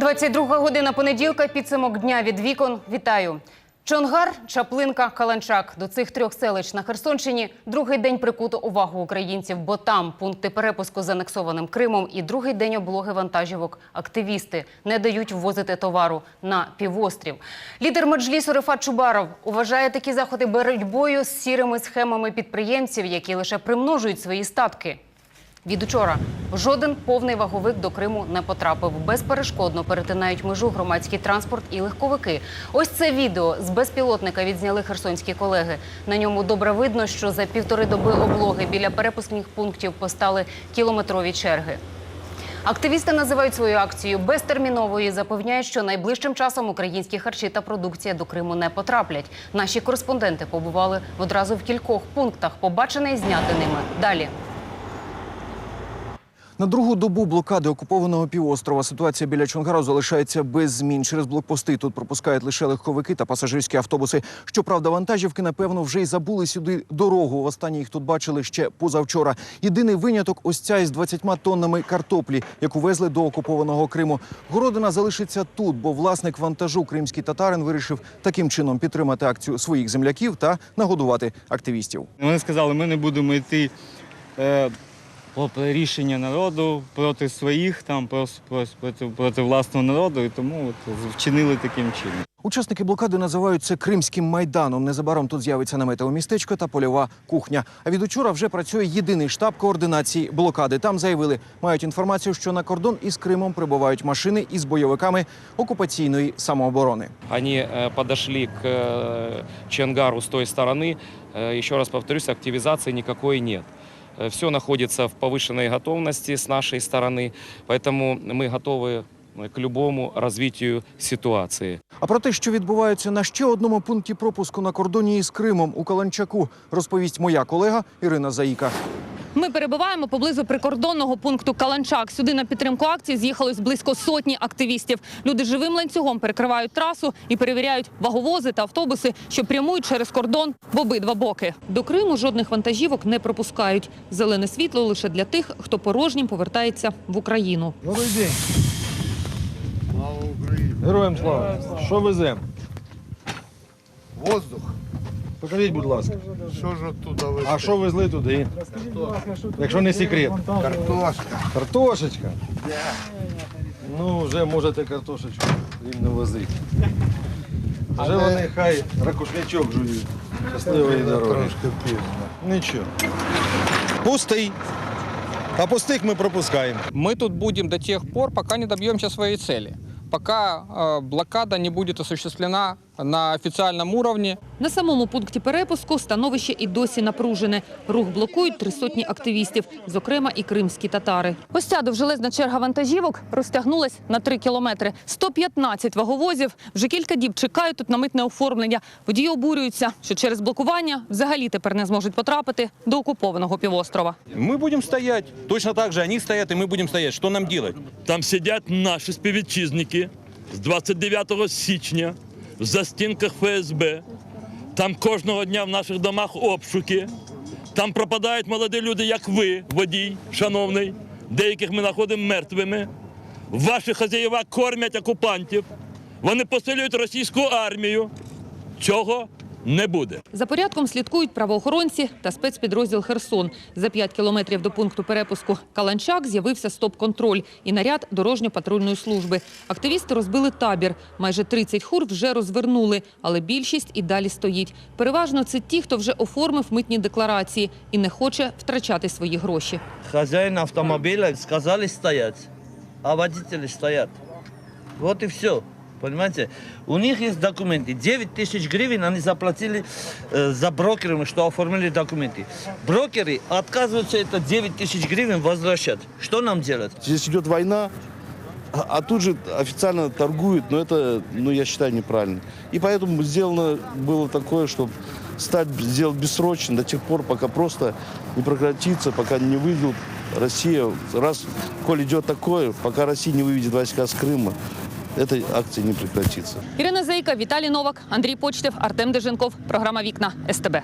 22 година понеділка. Підсумок дня від вікон. Вітаю. Чонгар, Чаплинка, Каланчак. До цих трьох селищ на Херсонщині другий день прикуто увагу українців, бо там пункти перепуску з анексованим Кримом і другий день облоги вантажівок. Активісти не дають ввозити товару на півострів. Лідер меджлісу Рифат Чубаров вважає такі заходи боротьбою з сірими схемами підприємців, які лише примножують свої статки. Від учора жоден повний ваговик до Криму не потрапив. Безперешкодно перетинають межу громадський транспорт і легковики. Ось це відео з безпілотника відзняли херсонські колеги. На ньому добре видно, що за півтори доби облоги біля перепускних пунктів постали кілометрові черги. Активісти називають свою акцію безтерміновою запевняють, що найближчим часом українські харчі та продукція до Криму не потраплять. Наші кореспонденти побували одразу в кількох пунктах. Побачене і зняти ними далі. На другу добу блокади окупованого півострова ситуація біля Чонгару залишається без змін. Через блокпости тут пропускають лише легковики та пасажирські автобуси. Щоправда, вантажівки, напевно, вже й забули сюди дорогу. Востаннє їх тут бачили ще позавчора. Єдиний виняток ось ця із 20 тоннами картоплі, яку везли до окупованого Криму. Городина залишиться тут, бо власник вантажу кримський татарин вирішив таким чином підтримати акцію своїх земляків та нагодувати активістів. Вони сказали, ми не будемо йти е, рішення народу проти своїх, там прос- прос- проти, проти власного народу, і тому от, вчинили таким чином. Учасники блокади називають це Кримським майданом. Незабаром тут з'явиться наметове містечко та польова кухня. А від учора вже працює єдиний штаб координації блокади. Там заявили, мають інформацію, що на кордон із Кримом прибувають машини із бойовиками окупаційної самооборони. Они э, подошли к э, Чангару с той стороны. Э, Еще раз повторюсь, активизации никакой нет. Все находится в повышенной готовности с нашей стороны, поэтому мы готовы э, к любому развитию ситуации. А про те, що відбувається на ще одному пункті пропуску на кордоні із Кримом у Каланчаку, розповість моя колега Ірина Заїка. Ми перебуваємо поблизу прикордонного пункту Каланчак. Сюди на підтримку акції з'їхалось близько сотні активістів. Люди живим ланцюгом перекривають трасу і перевіряють ваговози та автобуси, що прямують через кордон в обидва боки. До Криму жодних вантажівок не пропускають. Зелене світло лише для тих, хто порожнім повертається в Україну. Добрий день. Слава Україні. Героям слава. Що веземо? Воздух. Покажіть, будь ласка. Що ж оттуда ви? А що везли туди? Якщо не секрет. Картошка. Картошечка. Ну, вже можете картошечку їм не возити. Вже вони хай ракушнячок жують. Щасливої дороги. Трошки пізно. Нічого. Пустий. А пустих ми пропускаємо. Мы тут будем до тех пор, пока не добьемся своей цели. Пока э, блокада не будет осуществлена на официальном уровне. На самому пункті перепуску становище і досі напружене. Рух блокують три сотні активістів, зокрема і кримські татари. Ось ця довжелезна черга вантажівок розтягнулась на три кілометри. 115 ваговозів вже кілька діб чекають тут на митне оформлення. Водії обурюються, що через блокування взагалі тепер не зможуть потрапити до окупованого півострова. Мы будем стоять. Точно так же они стоят, и мы будем стоять. Что нам делать? Там сидять наші співвітчизники з 29 січня в застінках ФСБ. Там кожного дня в наших домах обшуки. Там пропадають молоді люди, як ви, водій, шановний. Деяких ми знаходимо мертвими. Ваші хазяїва кормять окупантів. Вони посилюють російську армію. Цього не буде. За порядком слідкують правоохоронці та спецпідрозділ Херсон. За 5 кілометрів до пункту перепуску Каланчак з'явився стоп-контроль і наряд дорожньо-патрульної служби. Активісти розбили табір. Майже 30 хур вже розвернули, але більшість і далі стоїть. Переважно це ті, хто вже оформив митні декларації і не хоче втрачати свої гроші. Хозяин автомобиля сказали стоять, а водители стоят. Вот и все. Понимаете? У них есть документы. 9 тысяч гривен они заплатили э, за брокерами, что оформили документы. Брокеры отказываются это 9 тысяч гривен возвращать. Что нам делать? Здесь идет война, а а тут же официально торгуют, но это, ну, я считаю, неправильно. И поэтому сделано было такое, чтобы стать, сделать бессрочно до тех пор, пока просто не прекратится, пока не выйдет Россия. Раз, коль идет такое, пока Россия не выведет войска с Крыма, эта акции не прекратится. Ірина Зейка, Віталій Новак, Андрій Почтев, Артем Деженков. Програма Вікна СТБ.